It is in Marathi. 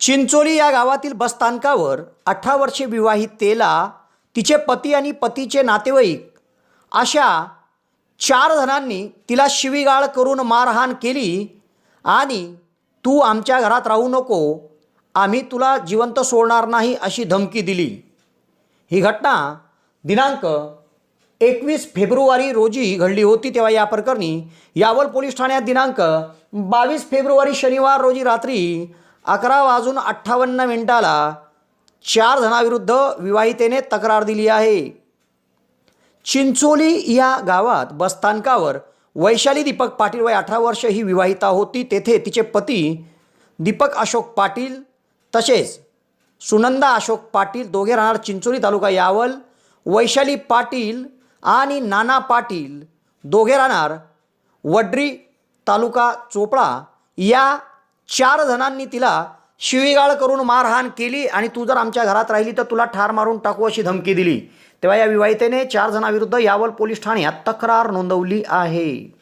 चिंचोली या गावातील बसस्थानकावर अठरा वर्षे विवाहितेला तिचे पती आणि पतीचे नातेवाईक अशा चार जणांनी तिला शिवीगाळ करून मारहाण केली आणि तू आमच्या घरात राहू नको आम्ही तुला जिवंत सोडणार नाही अशी धमकी दिली. ही घटना दिनांक एकवीस फेब्रुवारी रोजी घडली होती तेव्हा या प्रकरणी यावल पोलीस ठाण्यात दिनांक बावीस फेब्रुवारी शनिवार रोजी रात्री अकरा वाजून अठ्ठावन्न मिनिटाला चार जणांविरुद्ध विवाहितेने तक्रार दिली आहे. चिंचोली या गावात बसस्थानकावर वैशाली दीपक पाटील वय अठरा वर्ष ही विवाहिता होती. तेथे तिचे पती दीपक अशोक पाटील तसेच सुनंदा अशोक पाटील दोघे राहणार चिंचोली तालुका यावल वैशाली पाटील आणि नाना पाटील दोघे राहणार वड्री तालुका चोपडा या चार जणांनी तिला शिवीगाळ करून मारहाण केली आणि तू जर आमच्या घरात राहिली तर तुला ठार मारून टाकू अशी धमकी दिली. तेव्हा या विवाहितेने चार जणांविरुद्ध यावल पोलीस ठाण्यात तक्रार नोंदवली आहे.